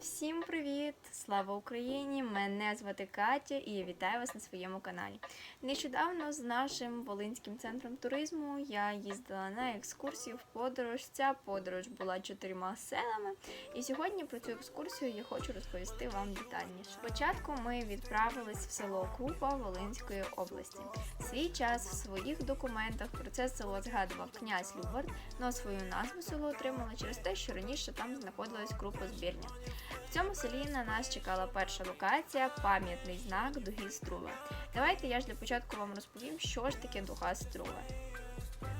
Всім привіт! Слава Україні! Мене звати Катя і я вітаю вас на своєму каналі. Нещодавно з нашим Волинським центром туризму я їздила на екскурсію в подорож. Ця подорож була чотирма селами, і сьогодні про цю екскурсію я хочу розповісти вам детальніше. Спочатку ми відправились в село Купа Волинської області. Свій час в своїх документах про це село згадував князь Любард, але свою назву село отримало через те, що раніше там знаходилась крупозбірня. В цьому селі на нас чекала перша локація пам'ятний знак дуги Струва. Давайте я ж для початку вам розповім, що ж таке дуга Струва.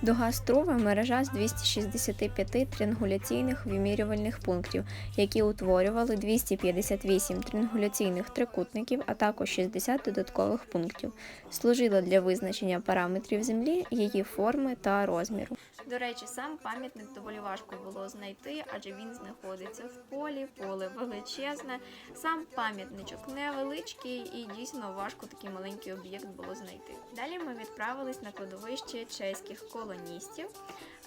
Дуга Струва мережа з 265 тріангуляційних вимірювальних пунктів, які утворювали 258 тріангуляційних трикутників, а також 60 додаткових пунктів. Служила для визначення параметрів землі, її форми та розміру. До речі, сам пам'ятник доволі важко було знайти, адже він знаходиться в полі, поле величезне. Сам пам'ятничок невеличкий і дійсно важко такий маленький об'єкт було знайти. Далі ми відправились на кладовище чеських колоністів.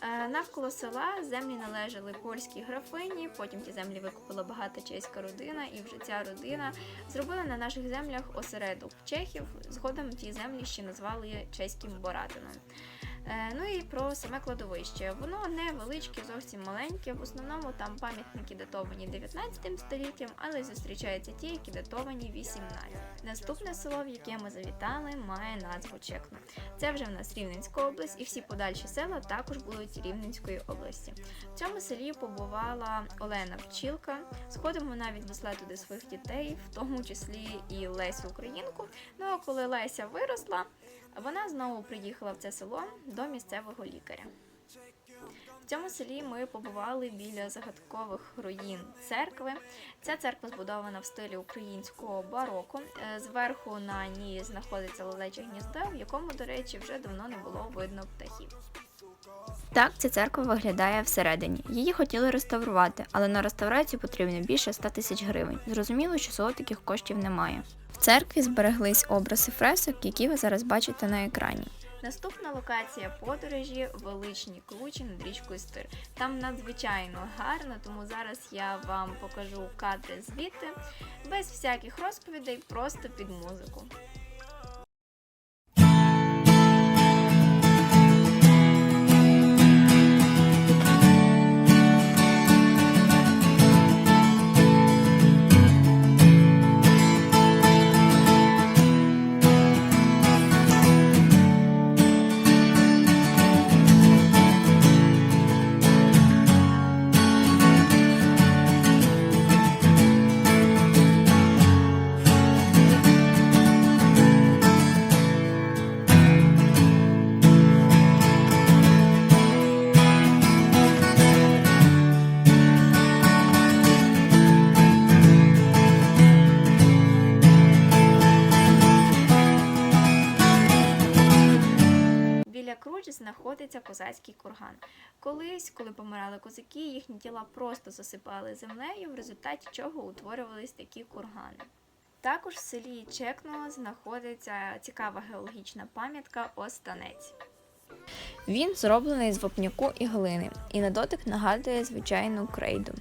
Е, Навколо села землі належали польській графині. Потім ті землі викупила багата чеська родина, і вже ця родина зробила на наших землях осередок чехів. Згодом ті землі ще назвали чеським Боратином. Е, Ну і про саме кладовище. Воно невеличке, зовсім маленьке. В основному там пам'ятники датовані 19 століттям, але зустрічаються ті, які датовані 18. Наступне село, в яке ми завітали, має назву Чекно. Це вже в нас Рівненська область, і всі подальші села також будуть Рівненської області. В цьому селі побувала Олена Пчілка. Згодом вона віднесла туди своїх дітей, в тому числі і Лесю Українку. Ну а коли Леся виросла, вона знову приїхала в це село до місцевого лікаря. В цьому селі ми побували біля загадкових руїн церкви. Ця церква збудована в стилі українського бароко. Е, Зверху на ній знаходиться лелече гніздо, в якому, до речі, вже давно не було видно птахів. Так ця церква виглядає всередині. Її хотіли реставрувати, але на реставрацію потрібно більше 100 тисяч гривень. Зрозуміло, що село таких коштів немає. Церкві збереглись образи фресок, які ви зараз бачите на екрані. Наступна локація подорожі величні кручі над річкою Стир. Там надзвичайно гарно, тому зараз я вам покажу кадри звідти без всяких розповідей, просто під музику. Знаходиться козацький курган. Колись, коли помирали козаки, їхні тіла просто засипали землею, в результаті чого утворювались такі кургани. Також в селі Чекно знаходиться цікава геологічна пам'ятка Останець. Він зроблений з вапняку і глини, і на дотик нагадує звичайну крейду.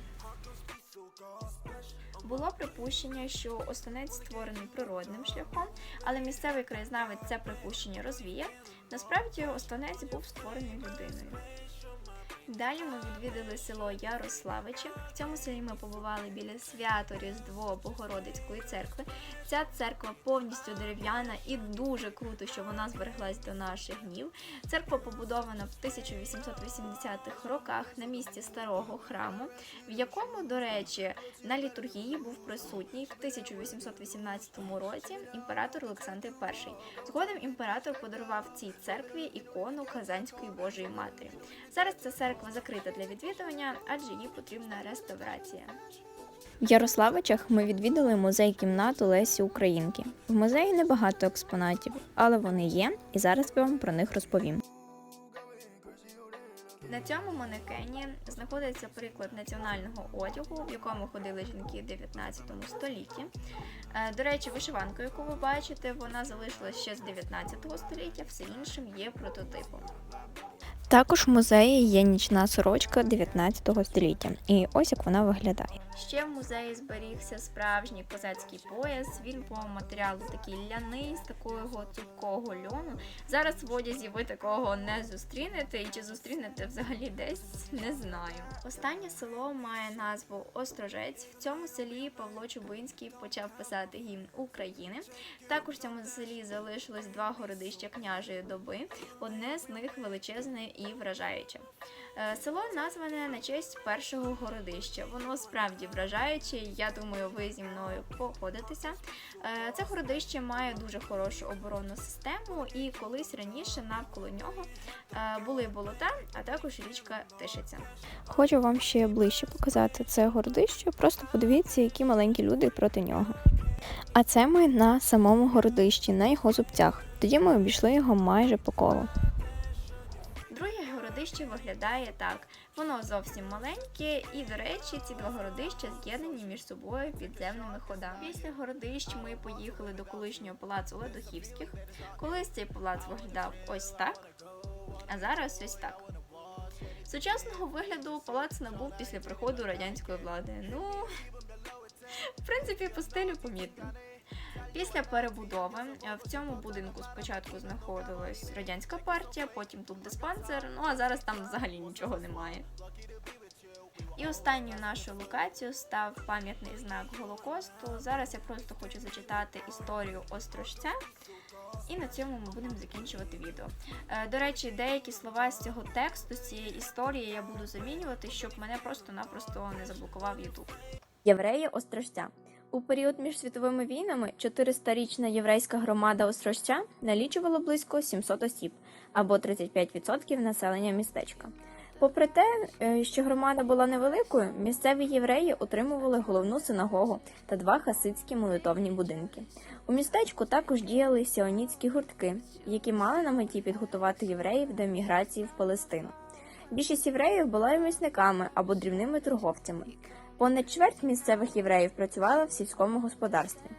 Було припущення, що останець створений природним шляхом, але місцевий краєзнавець це припущення розвіяв. Насправді останець був створений людиною. Далі ми відвідали село Ярославичі. В цьому селі ми побували біля свято Різдво Богородицької церкви. Ця церква повністю дерев'яна і дуже круто, що вона збереглась до наших днів. Церква побудована в 1880-х роках на місці старого храму, в якому, до речі, на літургії був присутній в 1818 році імператор Олександр І. Згодом імператор подарував цій церкві ікону Казанської Божої Матері. Зараз ця церква закрита для відвідування, адже їй потрібна реставрація. В Ярославичах ми відвідали музей кімнату Лесі Українки. В музеї небагато експонатів, але вони є, і зараз я вам про них розповім. На цьому манекені знаходиться приклад національного одягу, в якому ходили жінки в 19 столітті. Е, До речі, вишиванка, яку ви бачите, вона залишилась ще з 19 століття, все іншим є прототипом. Також в музеї є нічна сорочка 19 століття, і ось як вона виглядає. Ще в музеї зберігся справжній козацький пояс. Він по матеріалу такий ляний з такого цупкого льону. Зараз в одязі ви такого не зустрінете, і чи зустрінете взагалі десь, не знаю. Останнє село має назву Острожець. В цьому селі Павло Чубинський почав писати гімн України. Також в цьому селі залишилось два городища княжої доби. Одне з них величезне і вражаюче. Е, Село назване на честь першого городища. Воно справді вражаюче. Я думаю, ви зі мною погодитеся. Е, Це городище має дуже хорошу оборонну систему, і колись раніше навколо нього е, були болота, а також річка Тишиця. Хочу вам ще ближче показати це городище. Просто подивіться, які маленькі люди проти нього. А це ми на самому городищі, на його зубцях. Тоді ми обійшли його майже по колу. Городище виглядає так. Воно зовсім маленьке, і, до речі, ці два городища з'єднані між собою підземними ходами. Після городищ ми поїхали до колишнього палацу Ледохівських. Колись цей палац виглядав ось так, а зараз ось так. Сучасного вигляду палац набув після приходу радянської влади. Ну, в принципі, по стилю помітно. Після перебудови е, в цьому будинку спочатку знаходилась радянська партія, потім тут диспансер, ну а зараз там взагалі нічого немає. І останньою нашою локацією став пам'ятний знак Голокосту. Зараз я просто хочу зачитати історію Острожця. І на цьому ми будемо закінчувати відео. Е, До речі, деякі слова з цього тексту, з цієї історії я буду замінювати, щоб мене просто-напросто не заблокував YouTube. Євреї Острожця. У період між світовими війнами 400-річна єврейська громада Острожця налічувала близько 700 осіб або 35% населення містечка. Попри те, е, що громада була невеликою, місцеві євреї отримували головну синагогу та два хасидські молитовні будинки. У містечку також діяли сіонітські гуртки, які мали на меті підготувати євреїв до еміграції в Палестину. Більшість євреїв була ремісниками або дрібними торговцями. Понад чверть місцевих євреїв працювала в сільському господарстві.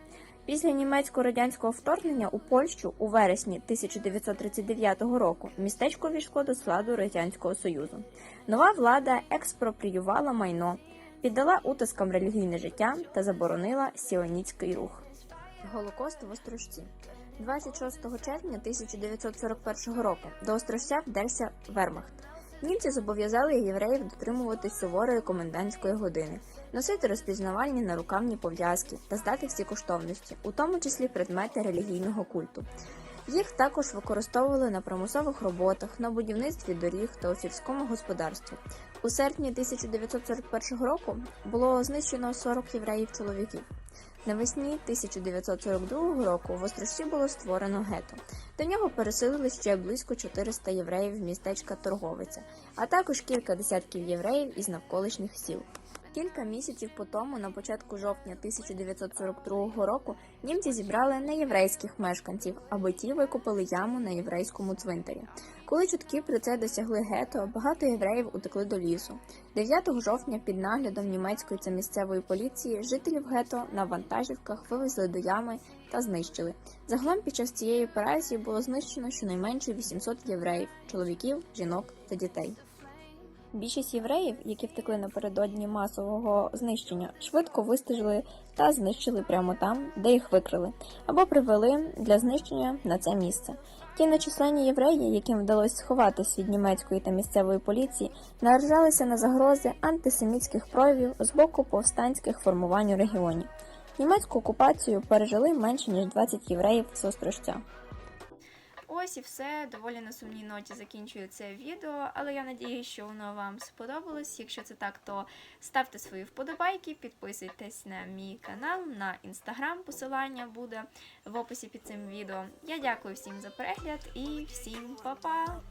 Після німецько-радянського вторгнення у Польщу у вересні 1939 року містечко війшло до складу Радянського Союзу. Нова влада експропріювала майно, піддала утискам релігійне життя та заборонила сіонітський рух. Голокост в Острожці. 26 червня 1941 року до Острожця вдерся Вермахт. Німці зобов'язали євреїв дотримуватись суворої комендантської години, носити розпізнавальні нарукавні пов'язки та здати всі коштовності, у тому числі предмети релігійного культу. Їх також використовували на промислових роботах, на будівництві доріг та у сільському господарстві. У серпні 1941 року було знищено 40 євреїв-чоловіків. Навесні 1942 року в Острожці було створено гето. До нього переселили ще близько 400 євреїв містечка Торговиця, а також кілька десятків євреїв із навколишніх сіл. Кілька місяців по тому, на початку жовтня 1942 року, німці зібрали неєврейських мешканців, аби ті викопали яму на єврейському цвинтарі. Коли чутки про це досягли гето, багато євреїв утекли до лісу. 9 жовтня під наглядом німецької та місцевої поліції жителів гето на вантажівках вивезли до ями та знищили. Загалом під час цієї операції було знищено щонайменше 800 євреїв, чоловіків, жінок та дітей. Більшість євреїв, які втекли напередодні масового знищення, швидко вистежили та знищили прямо там, де їх викрили, або привели для знищення на це місце. Ті нечисленні євреї, яким вдалося сховатись від німецької та місцевої поліції, наражалися на загрози антисемітських проявів з боку повстанських формувань у регіоні. Німецьку окупацію пережили менше ніж 20 євреїв з Острожця. Ось і все. Доволі на сумній ноті закінчую це відео, але я надію, що воно вам сподобалось. Якщо це так, то ставте свої вподобайки, підписуйтесь на мій канал, на інстаграм. Посилання буде в описі під цим відео. Я дякую всім за перегляд і всім па-па!